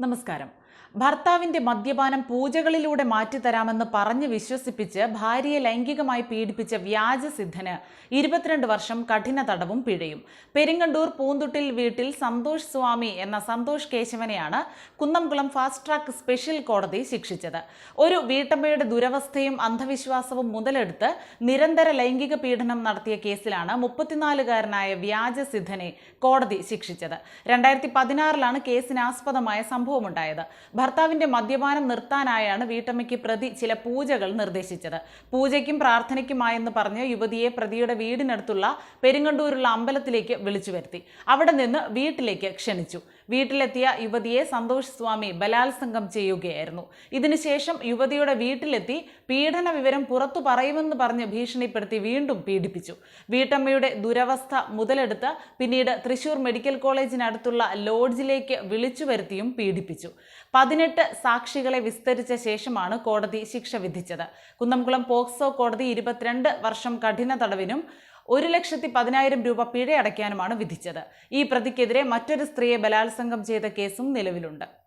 നമസ്കാരം. ഭർത്താവിന്റെ മദ്യപാനം പൂജകളിലൂടെ മാറ്റിത്തരാമെന്ന് പറഞ്ഞ് വിശ്വസിപ്പിച്ച് ഭാര്യയെ ലൈംഗികമായി പീഡിപ്പിച്ച വ്യാജസിദ്ധന് ഇരുപത്തിരണ്ട് വർഷം കഠിന തടവും പിഴയും. പെരിങ്ങണ്ടൂർ പൂന്തുട്ടിൽ വീട്ടിൽ സന്തോഷ് സ്വാമി എന്ന സന്തോഷ് കേശവനെയാണ് കുന്നംകുളം ഫാസ്റ്റ് ട്രാക്ക് സ്പെഷ്യൽ കോടതി ശിക്ഷിച്ചത്. ഒരു വീട്ടമ്മയുടെ ദുരവസ്ഥയും അന്ധവിശ്വാസവും മുതലെടുത്ത് നിരന്തര ലൈംഗിക പീഡനം നടത്തിയ കേസിലാണ് മുപ്പത്തിനാലുകാരനായ വ്യാജസിദ്ധനെ കോടതി ശിക്ഷിച്ചത്. രണ്ടായിരത്തി പതിനാറിലാണ് കേസിനാസ്പദമായ സംഭവമുണ്ടായത്. ഭർത്താവിന്റെ മദ്യപാനം നിർത്താനായാണ് വീട്ടമ്മയ്ക്ക് പ്രതി ചില പൂജകൾ നിർദ്ദേശിച്ചത്. പൂജയ്ക്കും പ്രാർത്ഥനയ്ക്കുമായെന്ന് പറഞ്ഞ് യുവതിയെ പ്രതിയുടെ വീടിനടുത്തുള്ള പെരിങ്ങണ്ടൂരുള്ള അമ്പലത്തിലേക്ക് വിളിച്ചു വരുത്തി അവിടെ നിന്ന് വീട്ടിലേക്ക് ക്ഷണിച്ചു. വീട്ടിലെത്തിയ യുവതിയെ സന്തോഷ് സ്വാമി ബലാത്സംഗം ചെയ്യുകയായിരുന്നു. ഇതിനുശേഷം യുവതിയുടെ വീട്ടിലെത്തി പീഡന വിവരം പുറത്തു പറയുമെന്ന് പറഞ്ഞ് ഭീഷണിപ്പെടുത്തി വീണ്ടും പീഡിപ്പിച്ചു. വീട്ടമ്മയുടെ ദുരവസ്ഥ മുതലെടുത്ത് പിന്നീട് തൃശൂർ മെഡിക്കൽ കോളേജിനടുത്തുള്ള ലോഡ്ജിലേക്ക് വിളിച്ചു വരുത്തിയും പീഡിപ്പിച്ചു. പതിനെട്ട് സാക്ഷികളെ വിസ്തരിച്ച ശേഷമാണ് കോടതി ശിക്ഷ വിധിച്ചത്. കുന്നംകുളം പോക്സോ കോടതി ഇരുപത്തിരണ്ട് വർഷം കഠിന തടവിനും ഒരു ലക്ഷത്തി പതിനായിരം രൂപ പിഴയടയ്ക്കാനുമാണ് വിധിച്ചത്. ഈ പ്രതിക്കെതിരെ മറ്റൊരു സ്ത്രീയെ ബലാത്സംഗം ചെയ്ത കേസും നിലവിലുണ്ട്.